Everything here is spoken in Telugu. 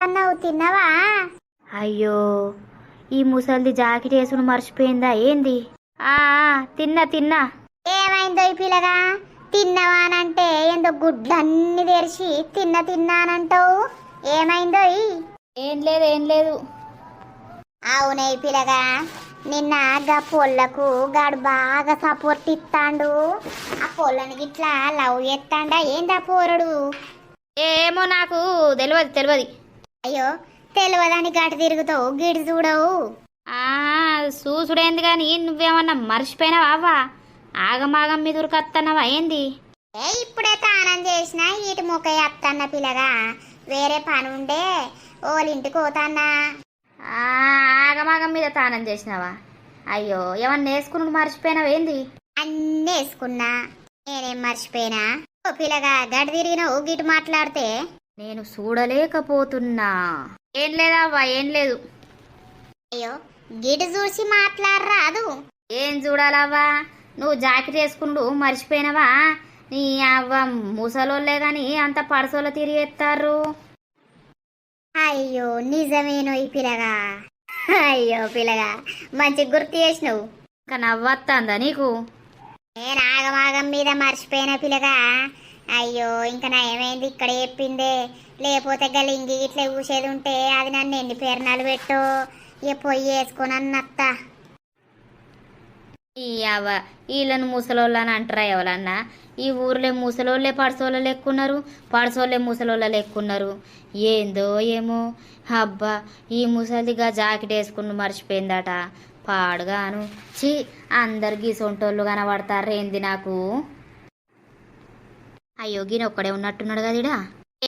అన్నావు తిన్నావా? అయ్యో ఈ ముసలిది జాకెట్ వేసుకుని మర్చిపోయిందా ఏంది? ఆ తిన్నా తిన్నా. ఏమైందో ఈ పిల్లగా? తిన్నవా అనంటే ఏందో గుడ్లన్నీ తెరిచి తిన్న తిన్నానంటావు ఏమైందో ఏం లేదు ఏం లేదు. అవునే పిల్లగా నిన్న గా పొల్లకు గాడు బాగా సపోర్ట్ ఇస్తాండు ఆ పొల్లని గిట్లా లవ్ చేస్తాండా ఏందా పోరడు? ఏమో నాకు తెలియదు తెలియదు అయ్యో తెలియదని గటు తిరుగుతావు గిడి చూడవు. ఆ చూసుడేంది కానీ నువ్వేమన్నా మర్చిపోయినావా అవ్వా? ఆగమాగం మీద ఉరకత్తన్నావా ఏంది? ఏ ఇప్పుడే తానం చేసిన ఇటు ముఖ అత్తన్న పిల్లగా. వేరే పని ఉండే ఓలింటికి పోతాన్నా. ఆగమాగం మీద తానం చేసినావా? అయ్యో ఏమన్నా వేసుకుని మర్చిపోయినావా ఏంది? అన్నీ వేసుకున్నా. నేనేం మర్చిపోయినా? ఓ పిల్లగా గడి తిరిగినావు గిటు మాట్లాడితే. నేను చూడలేకపోతున్నా. ఏం లేదవ్వా ఏం లేదు. అయ్యో గిటు చూసి మాట్లాడరాదు ఏం చూడాలవ్వా? నువ్వు జాకెట్ వేసుకుంటూ మర్చిపోయినావా? నీ అవ్వ ముసలోళ్ళే గాని అంత పడసోళ్ళ తిరిగేస్తారు అయ్యో నిజమేనో ఈ పిల్లగా అయ్యో పిల్లగా మంచి గుర్తు చేసినావు. ఇంకా నవ్వత్తాందా నీకు? నేను ఆగమాగం మీద మర్చిపోయిన పిల్లగా అయ్యో ఇంకా నా ఏమైంది? ఇక్కడ చెప్పిందే. లేకపోతే గలింగి ఇట్లా ఊసేది ఉంటే అది నన్ను ఎన్ని పేరణాలు పెట్టో? ఏ పొయ్యి వేసుకొని అన్నత్త. ఈ వీళ్ళను వీళ్ళని ముసలోళ్ళు అని అంటారా ఎవరన్నా? ఈ ఊర్లో ముసలోళ్ళే పడసోళ్ళ లెక్కున్నారు పడసోళ్ళే ముసలోళ్ళ లెక్కున్నారు. ఏందో ఏమో. అబ్బా ఈ ముసలిగా జాకెట్ వేసుకుని మర్చిపోయిందట. పాడుగాను. చి అందరికీ సొంటోళ్ళు కనబడతారు ఏంది నాకు? ఆ యోగిని ఒక్కడే ఉన్నట్టున్నాడు కదిడా?